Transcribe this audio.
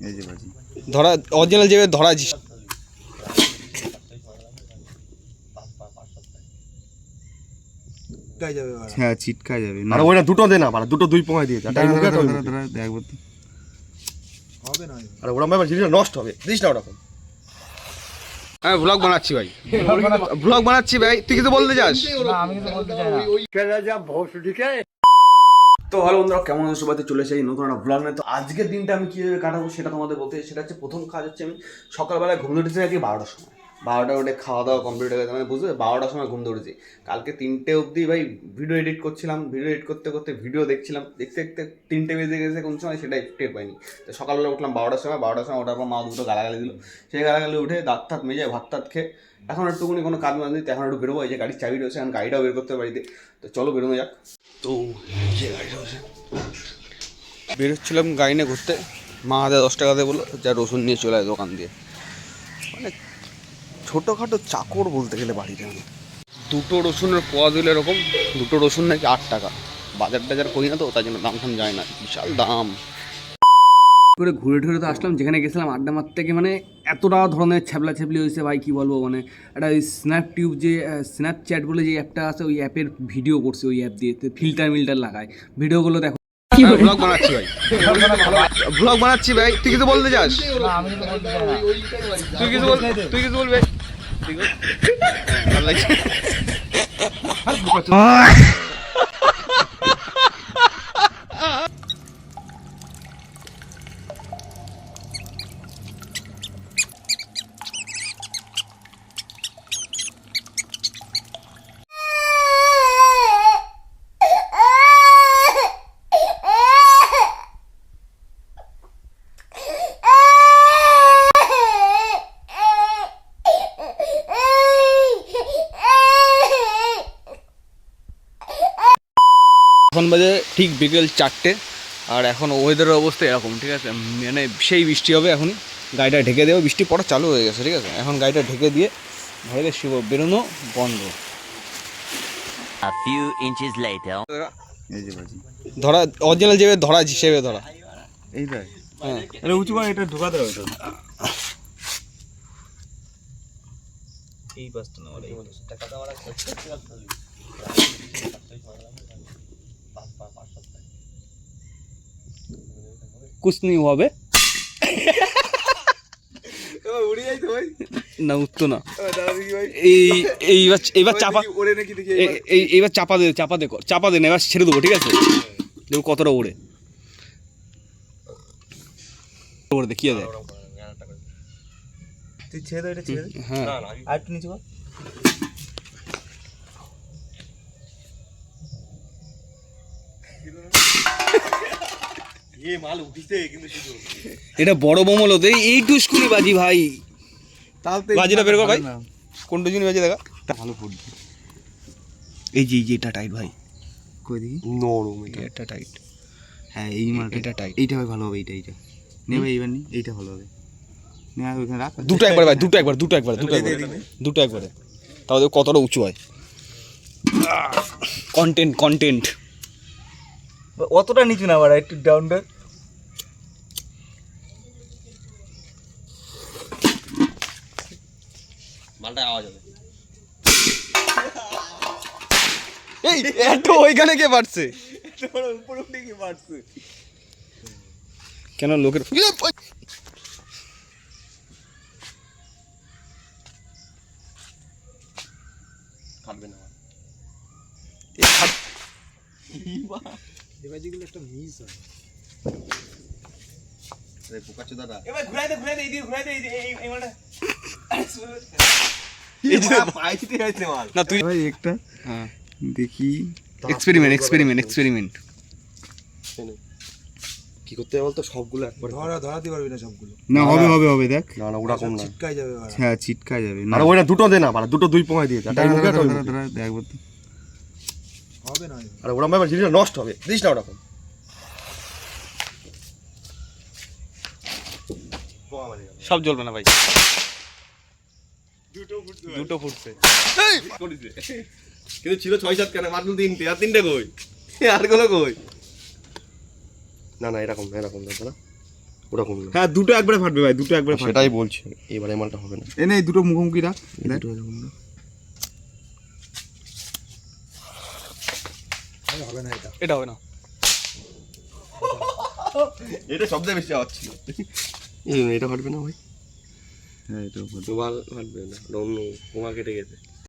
এই যে বাজি ধরা অরিজিনাল যেভাবে ধরা হ্যাঁ ছিটকা যাবে ওইটা দুটো দে না মানে দুটো দুই। আরে ওরকম ব্যাপার জিনিসটা নষ্ট হবে দিস না ওরকম হ্যাঁ ব্লগ বানাচ্ছি ভাই ব্লগ বানাচ্ছি ভাই তুই কিছু বলতে চাস তো ভালো বন্ধুরা, কেমন আছো? সবাই চলে এসেছি নতুন একটা ব্লগ নিয়ে। তো আজকের দিনটা আমি কীভাবে কাটাবো সেটা তোমাদের বলতে সেটা হচ্ছে প্রথম কাজ হচ্ছে আমি সকালবেলায় ঘুম ধরেছি নাকি বারোটার সময়। বারোটা উঠে খাওয়া দাওয়া কমপ্লিট হয়ে গেছে। মানে বারোটার সময় ঘুম ধরেছি। কালকে তিনটে অবধি ভাই ভিডিও এডিট করছিলাম। ভিডিও এডিট করতে করতে ভিডিও দেখছিলাম। দেখতে দেখতে তিনটে বেজে গেছে কোন সময় সেটাই টের পাইনি। তো সকালবেলা উঠলাম বারোটার সময়। বারোটার সময় ওঠার পর মা দুটো গালাগালি দিল। সেই গালাগালি উঠে দাঁত টাত মেজে, ভাত টাত খেয়ে এখন একটুকুনি কোনো কাজ বাজ নেই এখন একটু বেরোবো। এই যে গাড়ির চাবি রয়েছে, এখন গাড়িটাও বের করতে বাড়িতে। তো চলো বেরোনো যাক। তো যে গাড়ি রয়েছে। বেরোচ্ছিলাম গাড়ি নিয়ে ঘুরতে। মা হাতে দশ টাকা দিয়ে বলল, যা রসুন নিয়ে চলে যায় দোকান দিয়ে। ছোটোখাটো চাকর বলতে গেলে বাড়িতে আমি দুটো রসুনের পোয়া দিলে এরকম দুটো রসুন নাকি আট টাকা। বাজার টাজার করি না তো তার জন্য দাম টাম যায় না বিশাল দাম। করে ঘুরে ঘুরে তো আসলাম যেখানে গেছিলাম আড্ডা মারতে গিয়ে মানে এতটা ধরনের ছ্যাবলা ছ্যাবলি হয়েছে ভাই কী বলব মানে একটা ওই স্ন্যাপ টিউব যে স্ন্যাপচ্যাট বলে যে অ্যাপটা আছে ওই অ্যাপের ভিডিও করছে ওই অ্যাপ দিয়ে ফিল্টার মিল্টার লাগায়। ভিডিওগুলো দেখো। ব্লগ বানাচ্ছি ভাই। ব্লগ বানাচ্ছি ভাই তুই কিছু বলতে চাস? তুই কিছু বল তুই কিছু বলবে? ঠিক আছে? এখন বাজে ঠিক বিকেল চারটে আর এখন ওয়েদারের অবস্থা এরকম ঠিক আছে? মানে সেই বৃষ্টি হবে এখন গাড়িটা ঢেকে দেবো বৃষ্টি পড়া চালু হয়ে গেছে ঠিক আছে? এখন গাড়িটা ঢেকে দিয়ে ঘরে শিব বেরোনো বন্ধ। A few inches later. এই ধরা অরিজিনাল যেভাবে ধরা সেভাবে ধরা। এই দেখ হ্যাঁ। উঁচু এটা ঢোকাতে হবে তো। এই পাঁচটা না উড়ে যাই তো ভাই। না উঠতো না। দাদা দেখি ভাই। এই এইবার এইবার চাপা দেখি এই এইবার চাপা দে চাপা দে চাপা দে না এবার ছেড়ে দেবো ঠিক আছে? দেখো কতটা ওড়ে ওড়ে দেখিয়ে দেয় তুই ছেড়ে দে এটা ছেড়ে দে। হ্যাঁ। আর একটু নিচে এ মাল উঠিছে কিন্তু শুধু এটা বড় বোমল হতো এই এই টুসকুনি বাজি ভাই। তাও তো বাজিটা বের কর ভাই। কোন টুসকুনি বাজি দেখা? ভালো ফুটবে এই যে এই যে এটা টাইট ভাই। কই দেখি? নরম এটা। টাইট হ্যাঁ এই মালটা এটা tight। এইটা হয় ভালো হবে এইটা এইটা। নেবে এইবার নি এইটা ভালো হবে। নে ওখানে রাখ। দুটো একবার ভাই দুটো একবার দুটো একবার দুটো একবার। দুটো একবারে। তাও দেখো কতটা উঁচু হয়। কন্টেন্ট কন্টেন্ট অতটা নিচু না আবার একটু ডাউন ডাউন মালটা আওয়াজ হবে এই এত ওইখানে কে পারছে উপরে উঠে কি মারছে কেন লোকের ফাটবে না। আরে পোকাচো দাদা। এবার ঘুরাই দে ঘুরাই দে এইদিকে ঘুরাই দে এই এই এই না তুই ভাই একটা হ্যাঁ। দেখি। এক্সপেরিমেন্ট এক্সপেরিমেন্ট এক্সপেরিমেন্ট কি করতে বলতো? সবগুলো একবার ধরা ধরাতে পারবি না সবগুলো। না হবে হবে হবে দেখ। না না ওরকম না। ছিটকাই যাবে হ্যাঁ ছিটকা যাবে। না। আরে ওইটা দুটো দে না দুটো দুই দিয়ে তো হবে না আরে ওরকম ব্যাপার জিনিসটা নষ্ট হবে দিস না ওরকম। সব জ্বলবে না ভাই। দুটো ফুটছে। কিন্তু ছিল ছয় সাত কেন? মাত্র তিনটে আর তিনটে কই? আর কোনো কই? না না এরকম না এরকম না। ওরকম না। হ্যাঁ দুটো একবারে ফাটবে ভাই দুটো একবারে সেটাই বলছি এবারে মালটা হবে না। এনে এই দুটো মুখোমুখি রাখ দুটো এরকম না। হবে না এটা। এটা হবে না। এটা সবচেয়ে বেশি আওয়াজ ছিল। এটা ফাটবে না ভাই। হ্যাঁ এটা। তোমার ফাটবে না অন্য পোঙা কেটে গেছে